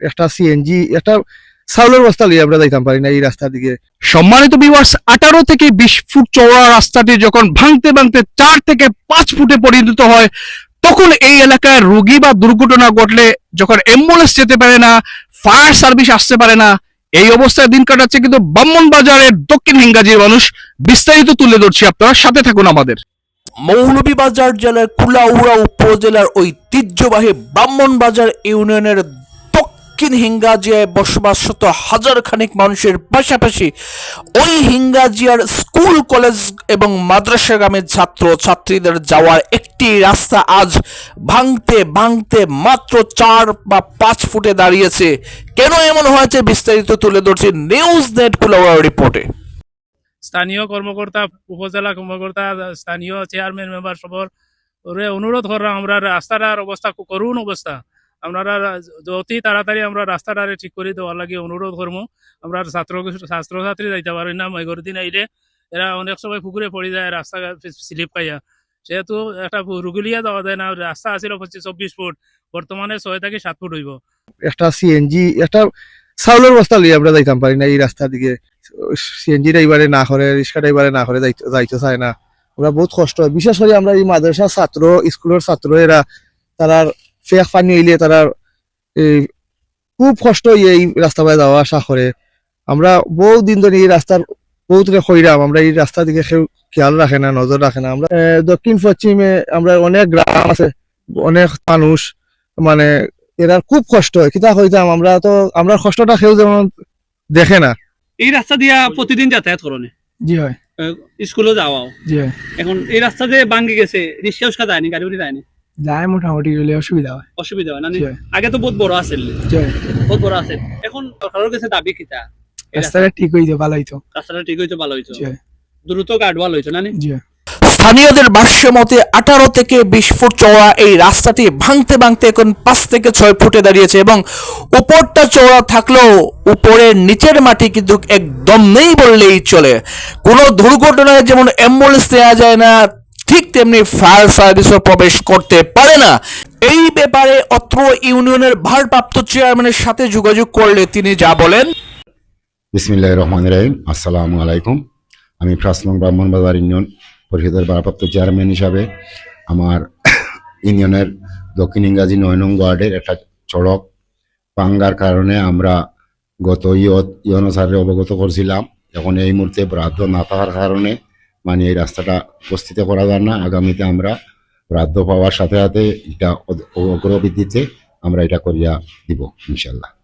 একটা সিএনজি একটা চাউলের বস্তা লিয়ে আমরা যাইতাম পারি না এই রাস্তার দিকে। সম্মানিত ভিউয়ার্স আঠারো থেকে বিশ ফুট চওড়া রাস্তাটি যখন ভাঙতে ভাঙতে চার থেকে পাঁচ ফুটে পরিণত হয়, তখন এই এলাকায় রোগী বা দুর্ঘটনা ঘটলে যখন অ্যাম্বুলেন্স যেতে পারে না ফায়ার সার্ভিস আসতে পারে না, এই অবস্থায় দিন কাটাচ্ছে কিন্তু বাজারের দক্ষিণ হিঙ্গাজির মানুষ। বিস্তারিত তুলে ধরছি আপনারা, সাথে থাকুন আমাদের। মৌলভীবাজার জেলার কুলাউড়া উপজেলার ঐতিহ্যবাহী ব্রাহ্মণবাজার ইউনিয়নের দক্ষিণ হিঙ্গাজিয়ায় বসবাসরত হাজার খানিক মানুষের পাশাপাশি ওই হিঙ্গাজিয়ার স্কুল, কলেজ এবং মাদ্রাসাগামী ছাত্র ছাত্রীদের যাওয়ার একটি রাস্তা আজ ভাঙতে ভাঙতে মাত্র চার বা পাঁচ ফুটে দাঁড়িয়েছে। কেন এমন হয়েছে বিস্তারিত তুলে ধরছে নিউজ নেট কুলাউড়া রিপোর্টে স্থানীয় কর্মকর্তা, উপজেলা কর্মকর্তা, স্থানীয় চেয়ারম্যান মেম্বার সবর অনুরোধ করলাম, আমরা রাস্তাটার অবস্থা করুণ অবস্থা। আপনারা অতি তাড়াতাড়ি আমরা রাস্তাটারে ঠিক করে দেওয়ার লাগে অনুরোধ করব। আমরা ছাত্র ছাত্রছাত্রী যাইতে পারি না মেঘর দিন আইলে এরা অনেক সময় পুকুরে পড়ে যায়, রাস্তা স্লিপ খাইয়া সেহেতু একটা রুগিলিয়া যাওয়া যায় না, রাস্তা আছিল পঁচিশ, চব্বিশ ফুট, বর্তমানে ছয় থেকে সাত ফুট হইব। একটা সিএনজি একটা চাউলের বস্তা লিয়ে আমরা যাইতাম পারি না এই রাস্তার দিকে। সিএনজি ড্রাইভারে না করে রিক্সা ড্রাইভারে না করে যাইতে চায় না। আমরা বহুত কষ্ট বিশেষ করে আমরা এই মাদ্রাসা ছাত্র, স্কুলের ছাত্র এরা তারার ফেক পানি হইলে তারা এই খুব কষ্ট হইয়ে এই রাস্তা পায়ে যাওয়া আসা করে আমরা বহু দিন ধরে এই রাস্তার বহুত খৈরাম আমরা এই রাস্তার দিকে কেউ খেয়াল রাখে না নজর রাখে না। আমরা দক্ষিণ পশ্চিমে আমরা অনেক গ্রাম আছে অনেক মানুষ মানে এরা খুব কষ্ট হয়। কিতা হইতাম আমরা তো আমরা কষ্টটা কেউ যেমন দেখে না। এই রাস্তা দিয়া প্রতিদিন যাতায়াত করনে জি হয়। স্কুলে যাওয়াও জি হয়। এখন এই রাস্তা যে ভাঙ্গি গেছে রিক্সা উস্কা যায়নি গাড়ি উড়ি যায়নি যায় মোটামুটি গেলে অসুবিধা হয়। অসুবিধা হয় না নি? জি হয় আগে তো বহুত বড় আছে জি বহুত বড় আছে এখন সরকারের কাছে দাবি কিতা? রাস্তাটা ঠিক হইতো ভালো হইতো। রাস্তাটা ঠিক হইতো ভালো হইতো। দ্রুত গার্ডওয়াল হইতো না নি? জি স্থানীয়দের ভাষ্য মতে আঠারো থেকে বিশ ফুট চওড়া এই রাস্তাটি ভাঙতে ভাঙতে এখন পাঁচ থেকে ছয় ফুটে দাঁড়িয়েছে এবং উপরটা চওড়া থাকলেও উপরের নিচের মাটি কিন্তু একদম নেই বললেই চলে। কোনো দুর্ঘটনায় যেমন অ্যাম্বুলেন্স দেওয়া যায় না ঠিক তেমনি ফায়ার সার্ভিসও প্রবেশ করতে পারে না। এই ব্যাপারে অত্র ইউনিয়নের ভারপ্রাপ্ত চেয়ারম্যানের সাথে যোগাযোগ করলে তিনি যা বলেন। বিসমিল্লাহ রহমান রহিম, আসসালামু আলাইকুম। আমি ফ্রাসলং ব্রাহ্মণবাজার ইউনিয়ন পরিষদের ভারপ্রাপ্ত চেয়ারম্যান হিসাবে আমার ইউনিয়নের দক্ষিণ ইংরাজি নয় নং ওয়ার্ডের একটা সড়ক পাঙ্গার কারণে আমরা গত ইয়নসারে অবগত করছিলাম। এখন এই মুহূর্তে বরাদ্দ না থাকার কারণে মানে এই রাস্তাটা উপস্থিত করা যায় না। আগামীতে আমরা বরাদ্দ পাওয়ার সাথে সাথে এটা অগ্রবৃদ্ধিতে আমরা এটা করিয়া দিব ইনশাল্লাহ